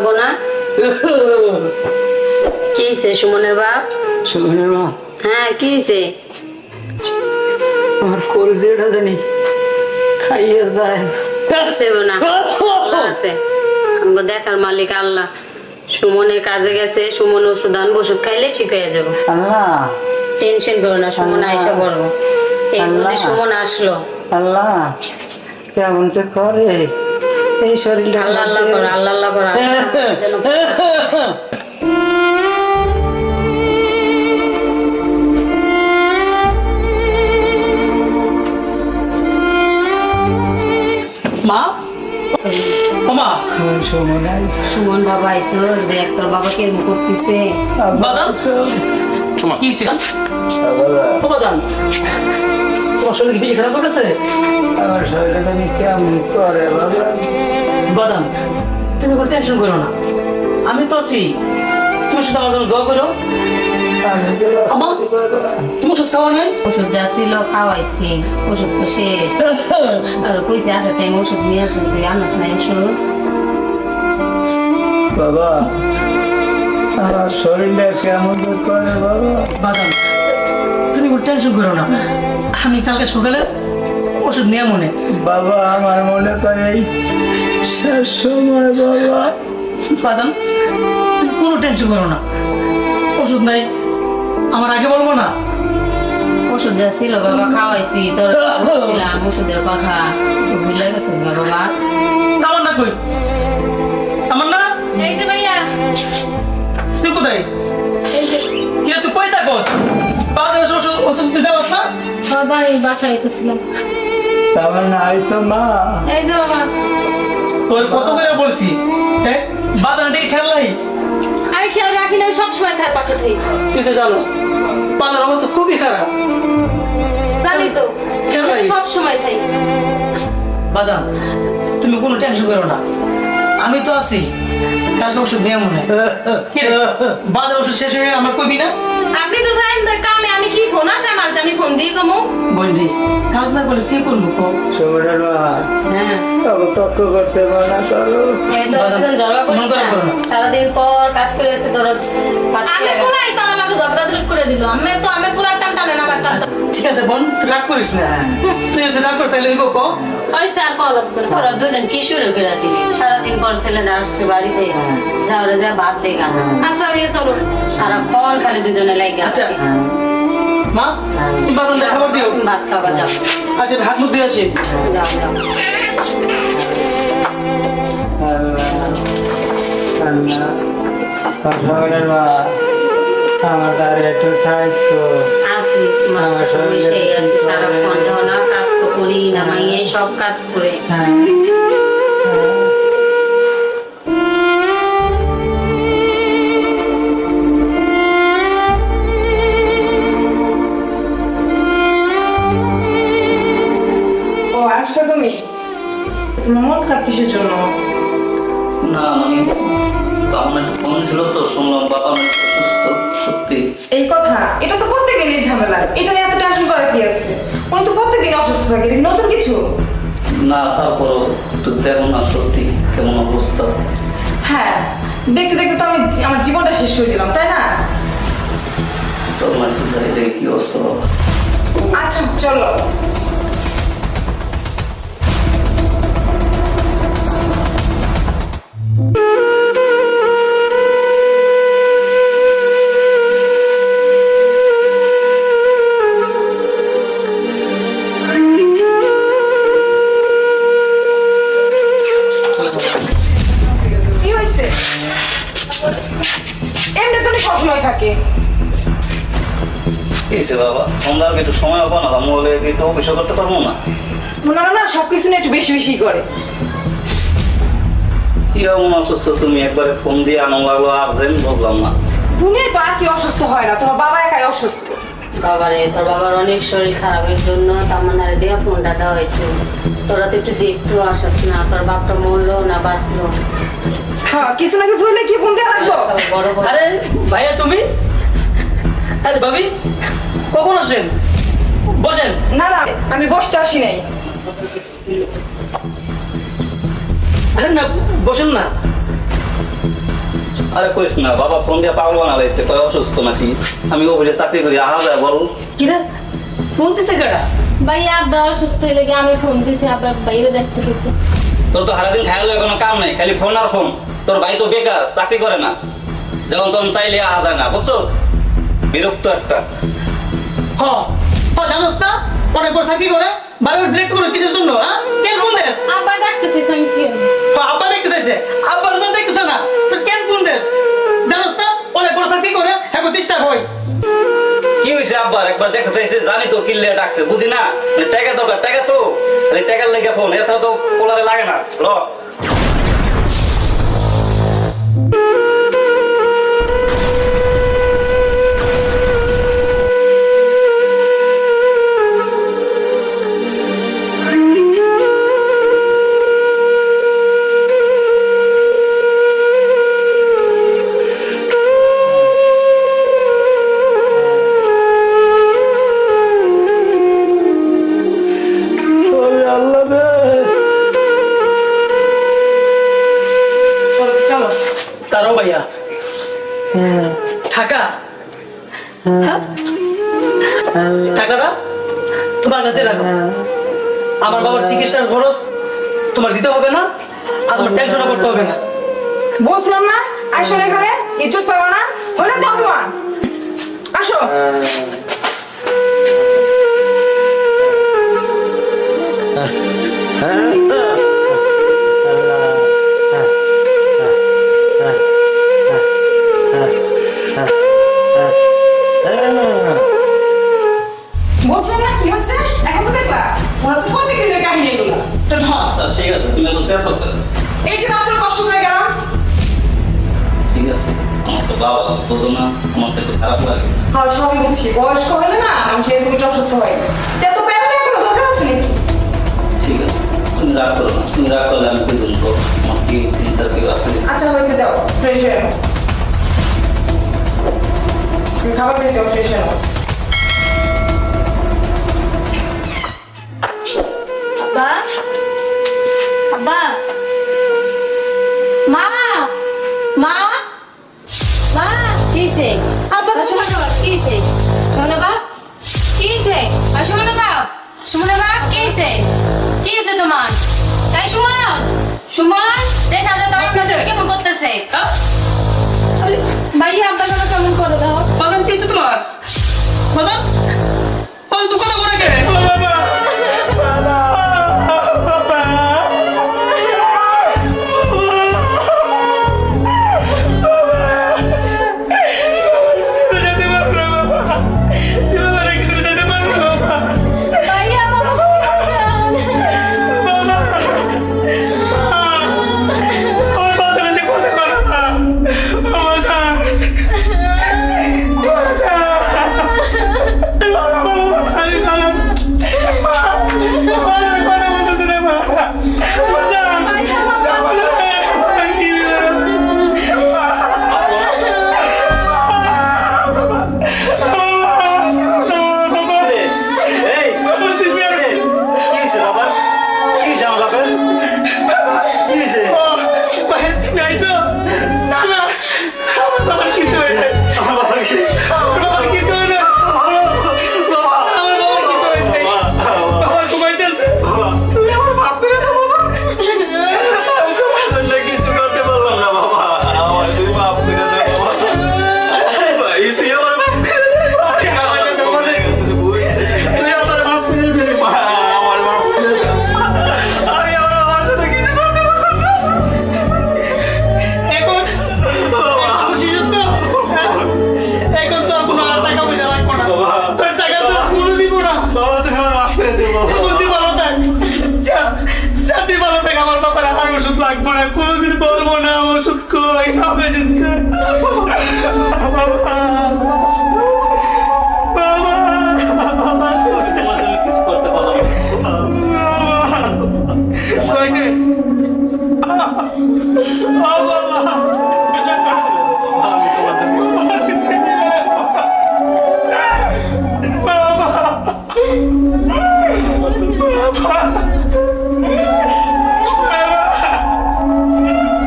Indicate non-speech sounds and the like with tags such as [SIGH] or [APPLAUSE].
লাগবো না। কি সুমনের বাপ? সুমনের মা হ্যাঁ কি আমার কলজিটা জানি খাইয়ে দেয়। সেবো না। আল্লাহ আছে। আমাকে দেখার মালিক আল্লাহ। সুমনের কাজে গেছে সুমন ওষুধ আনব ওষুধ খাইলে ঠিক হয়ে যাব। আল্লাহ। টেনশন করো না সুমন। আইসা বলব এই আল্লাহ। সুমন আসলো। আল্লাহ। কেমন যে করে। এই শরীরটা আল্লাহ আল্লাহ করো আল্লাহ আল্লাহ করো [LAUGHS] মা? সুমন সুমন বাবা আইসোস দেখ তোর বাবা কেমন করতেছে? বাজান? কি হয়েছে ও বাজান। তোমার শরীর কি বেশি খারাপ হয়ে গেছে আমার শরীরটা জানি কেমন করে বাবা বাজান। তুমি কোনো টেনশন করো না। আমি তো আছি। তুমি শুধু আমার জন্য দোয়া করো। আমি তো আমা তুমি ওষুধ খাওয়া নাই? ওষুধ যা ছিল খাওয়াইছি। ওষুধ তো শেষ। আর কইছে আসার টাইম ওষুধ নিয়ে আসেন তুই আনাস নাই ওষুধ। বাবা আমার শরীরটা কেমন করে বাবা। বাজান তুমি কোনো টেনশন করো না। আমি কালকে সকালে ওষুধ নিয়ে মনে বাবা আমার মনে করে শেষ সময় বাবা। বাজান তুমি কোনো টেনশন করো না। ওষুধ নাই। আমার আগে বলব না। ওষুধ যা ছিল বাবা খাওয়াইছি। তোর বলছিলাম ওষুধের কথা। তুই ভুলে গেছিস গা বাবা। আমার না কই? আমার না এই যে ভাইয়া। তুই কোথায়? কি তুই কই থাকস? বাজারে ওষুধ ওষুধ দিতে দেওয়াস না বাবা এই বাসায় তো ছিলাম তারপর না আইসো মা। এই যে বাবা। তোর কত করে বলছি? হ্যাঁ? বাজারে দিকে খেয়াল রাখিস? আমি খেয়াল রাখি না আমি সবসময় তার পাশে থাকি। তুই তো জানো বাজার অবস্থা খুবই খারাপ। জানি তো খেয়াল রাখিস। সবসময় থাকি। বাজান তুমি কোনো টেনশন করো না। আমি তো আছি। কালকে ওষুধ নিয়ে মনে বাজার ওষুধ শেষ হয়ে আমার কইবি না? আপনি তো জানেন তো কামে আমি কি ফোন আছে আমার আমি ফোন দিয়ে কমু। বললি কাজ না করলে কি করব কো? সুমনের মা। হ্যাঁ। তবে তর্ক করতে মন না। করো না। সারাদিন পর কাজ করে এসে তোর আমি আমার লাগে ঝগড়া ঝগড়া করে দিল। আমি তো আমি আমার ঠিক আছে বোন তুই রাগ করিস না। তুই যদি রাগ করিস তাহলে হইব কো হয়েছে আর কল লাগবে না। দুজন কি শুরু করে দিলি? সারাদিন পর ছেলেরা আসছে বাড়িতে। যা ওরা যা ভাত দেখা আচ্ছা ভাইয়া চলো। সারাক্ষণ খালি দুজনে লাগে আচ্ছা। মা তুমি খাবার দিও। ভাত খাবা যাও। আচ্ছা ভাত মুখ দিয়ে আসি। যাও যাও। আল্লাহ আল্লাহ সুমনের মা আমার আর একটু থাকতো আসি আমার শরীরে বসেই সারাক্ষণ দেখো না কাজ তো করি না মাইয়ে সব কাজ করে। হ্যাঁ। ও আসছো তুমি? মন খারাপ কিসের জন্য? না মানে বাবা ফোন ছিল তো শুনলাম বাবা অসুস্থ সত্যি। এই কথা এটা তো প্রত্যেকদিনই ঝামেলা। এটা নিয়ে এত টেনশন করার কি আছে? উনি তো প্রত্যেকদিন অসুস্থ থাকে নতুন কিছু? না তারপরও একটু দেখো না সত্যি কেমন অবস্থা। হ্যাঁ দেখতে দেখতে তো আমি আমার জীবনটা শেষ করে দিলাম তাই না? সব যাই দেখি কি অবস্থা আচ্ছা চলো। একটু সময় পাবো না কি একটু অফিসও করতে পারব না। ওনারা না সবকিছু নিয়ে একটু বেশি বেশি করে। কি এমন অসুস্থ তুমি? একবারে ফোন দিয়ে আনন্দ লাগল আর্জেন্ট বুঝলাম না। দুনিয়ায় তো আর কি অসুস্থ হয় না তোমার বাবা একাই অসুস্থ। বাবারে তোর বাবার অনেক শরীর খারাপের জন্য তামান্নারে দেওয়া ফোনটা দেওয়া হয়েছে। তোরা তো একটু দেখতেও আসিস না তোর বাপটা মরলো না বাঁচলো? হ্যাঁ কিছু না কিছু হইলে কি ফোন দেওয়া লাগবো? আরে ভাইয়া তুমি? আরে ভাবি কখন আসেন? বসেন। না না আমি বসতে আসি নাই। আরে না বসেন না। আরে কইস না বাবা ফোন দিয়ে পাগল বানা লাইছে কয় অসুস্থ নাকি? আমি অফিসে চাকরি করি আহা যায় বল। কি রে? ফোন দিছে কেডা? ভাই আব্বা অসুস্থ হয়ে লেগে আমি ফোন দিছি আব্বা বাইরে দেখতে গেছে। তোর তো সারাদিন খাই লয় কোনো কাম নাই খালি ফোন আর ফোন। তোর ভাই তো বেকার চাকরি করে না। যখন তখন চাইলে আহা যায় না বুঝছ? বিরক্ত একটা। হ হ। জানোস না? অনেক বড় চাকরি করে? বারবার ডিরেক্ট করে কিসের জন্য হ্যাঁ? কেন ফোন দেস? আব্বা ডাকতেছি থ্যাংক ইউ আব্বা দেখতে চাইছে। আব্বার তো দেখতেছে না। তোর কেন ফোন দেস? জানোস না? অনেক বড় চাকরি করে? এখন ডিস্টার্ব হয়। কি হয়েছে আব্বার একবার দেখতে চাইছে জানি তো কিল্লে ডাকছে বুঝি না? মানে টাকা দরকার টাকা তো। টাকার লেগে ফোন এছাড়া তো পোলারে লাগে না। র তারও ভাইয়া। টাকা ঠাকাটা টাকাটা তোমার কাছে রাখো। আমার বাবার চিকিৎসার খরচ তোমার দিতে হবে না আর তোমার টেনশনও করতে হবে না। বলছিলাম না আসলে না এখানে ইজ্জত পাবো না হলে তো অপমান। আসো। দেখলা তো প্রত্যেক দিনের কাহিনী এগুলো আচ্ছা ঠিক আছে তুমি তো সেট করবে এই যে তাড়াতাড়ি কষ্ট করে গেলাম। ঠিক আছে আমার তো বাবা বুঝো না আমার তো খারাপ লাগে। আর সবই বুঝছি বয়স্ক হলে না মানুষ এরকম অসুস্থ হয় তা তো প্যারা কোনো দরকার আছে ঠিক আছে তুমি রাগ করো না তুমি রাগ করলে আমি বুঝুন তো আমার কি ফিনিশার কেউ আছে? আচ্ছা হয়েছে যাও ফ্রেশ হয়ে নাও। খাবার পেয়ে যাও ফ্রেশ হয়ে নাও। আব্বা? আব্বা? মা! মা! মা! কিসে আব্বা শোনো কিসে শোনো বাপ কিসে শোনো বাপ শোনো বাপ কিসে কিসে তোমার? তাই সুমন সুমন দেখা যায় তোমার কাছে কেমন করতেছে? হ্যাঁ? ভাইয়া আব্বা কেমন আমার